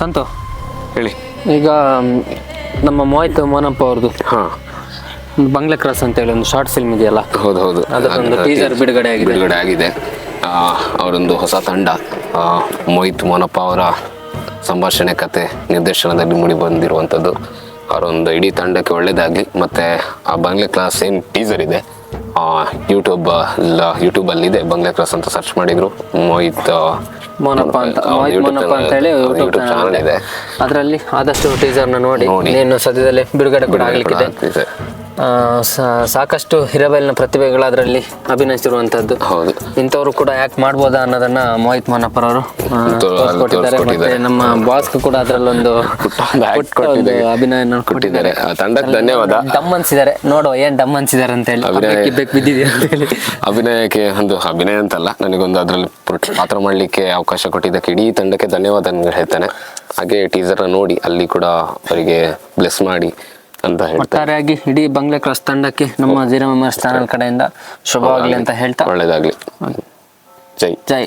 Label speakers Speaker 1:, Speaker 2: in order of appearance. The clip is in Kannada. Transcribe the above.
Speaker 1: ಸಂತು
Speaker 2: ಹೇಳಿ.
Speaker 1: ಈಗ ನಮ್ಮ ಮೋಹಿತ್ ಮೋನಪ್ಪ ಅವ್ರದ್ದು
Speaker 2: ಹಾಂ.
Speaker 1: ಬಂಗ್ಲೆ ಕ್ರಾಸ್ ಅಂತ ಹೇಳಿ ಒಂದು ಶಾರ್ಟ್ ಫಿಲ್ಮ್ ಇದೆಯಲ್ಲ?
Speaker 2: ಹೌದು ಹೌದು
Speaker 1: ಅದಕ್ಕೊಂದು ಟೀಸರ್ ಬಿಡುಗಡೆ ಆಗಿದೆ.
Speaker 2: ಬಿಡುಗಡೆ ಆಗಿದೆ. ಅವರೊಂದು ಹೊಸ ತಂಡ. ಮೋಹಿತ್ ಮೋನಪ್ಪ ಅವರ ಸಂಭಾಷಣೆ ಕತೆ ನಿರ್ದೇಶನದಲ್ಲಿ ಮೂಡಿ ಬಂದಿರುವಂಥದ್ದು. ಅವರೊಂದು ಇಡೀ ತಂಡಕ್ಕೆ ಒಳ್ಳೆಯದಾಗಿ ಮತ್ತು ಆ ಬಂಗ್ಲೆ ಕ್ಲಾಸ್ ಏನು ಟೀಸರ್ ಇದೆ ಯೂಟ್ಯೂಬ್ ಯೂಟ್ಯೂಬಲ್ಲಿದೆ ಬಂಗ್ಲೆ ಕ್ಲಾಸ್ ಅಂತ ಸರ್ಚ್ ಮಾಡಿದರು. ಮೋಹಿತ್
Speaker 1: ಮೋನಪ್ಪ ಅಂತ ಮೋಹಿತ್ ಮೋನಪ್ಪ ಅಂತ ಹೇಳಿ ಯೂಟ್ಯೂಬ್
Speaker 2: ಚಾನಲ್ ಇದೆ.
Speaker 1: ಅದರಲ್ಲಿ ಆದಷ್ಟು ಟೀಸರ್ನ ನೋಡಿ. ನೀನು ಸದ್ಯದಲ್ಲೇ ಬಿಡುಗಡೆ ಕೂಡ ಆಗ್ಲಿಕ್ಕಿದೆ. ಸಾಕಷ್ಟು ಹಿರಬೈಲಿನ ಪ್ರತಿಭೆಗಳು ಅದರಲ್ಲಿ ಅಭಿನಯಿಸಿರುವಂತದ್ದು
Speaker 2: ಹೌದು.
Speaker 1: ಇಂಥವ್ರು ಕೂಡ ಯಾಕೆ ಮಾಡ್ಬೋದಾ ಅನ್ನೋದನ್ನ ಮೋಹಿತ್ ಮೋನಪ್ಪರವರು ಅವರು ಮತ್ತೆ ನಮ್ಮ ಬಾಸ್ ಕೂಡ ಅದರಲ್ಲೊಂದು. ಅಭಿನಯ
Speaker 2: ಕೊಟ್ಟಿದ್ದಾರೆ. ತಂಡಕ್ಕೆ ಧನ್ಯವಾದ.
Speaker 1: ಡಮ್ ಅನ್ಸಿದ್ದಾರೆ. ನೋಡುವ ಏನ್ ಡಮ್ ಅನ್ಸಿದ್ದಾರೆ ಅಂತ ಹೇಳಿ
Speaker 2: ಅಭಿನಯ-
Speaker 1: ಹಬ್ಬಕ್ಕೆ ಬಿದ್ದಿದೆ ಅಂತ ಹೇಳಿ
Speaker 2: ಅಭಿನಯಕ್ಕೆ ಒಂದು ಅಭಿನಯ ಅಂತಲ್ಲ ನನಗೊಂದು ಅದರಲ್ಲಿ ಪಾತ್ರ ಮಾಡಲಿಕ್ಕೆ ಅವಕಾಶ ಕೊಟ್ಟಿದ್ದಕ್ಕೆ ಇಡೀ ತಂಡಕ್ಕೆ ಧನ್ಯವಾದ ಹೇಳ್ತೇನೆ. ಹಾಗೆ ಟೀಸರ್ ನೋಡಿ ಅಲ್ಲಿ ಕೂಡ ಅವರಿಗೆ ಬ್ಲೆಸ್ ಮಾಡಿ ಅಂತ ಹೇಳ್ತಾರೆ
Speaker 1: ಒಟ್ಟಾರೆಯಾಗಿ ಇಡೀ ಬಂಗ್ಲೆ ಕ್ರಾಸ್ ತಂಡಕ್ಕೆ ನಮ್ಮ ಜೀರೋ ಮೆಮರ್ಸ್ ಚಾನಲ್ ಕಡೆಯಿಂದ ಶುಭವಾಗಲಿ ಅಂತ ಹೇಳ್ತಾ
Speaker 2: ಒಳ್ಳೇದಾಗ್ಲಿ. ಜೈ.
Speaker 1: ಜೈ.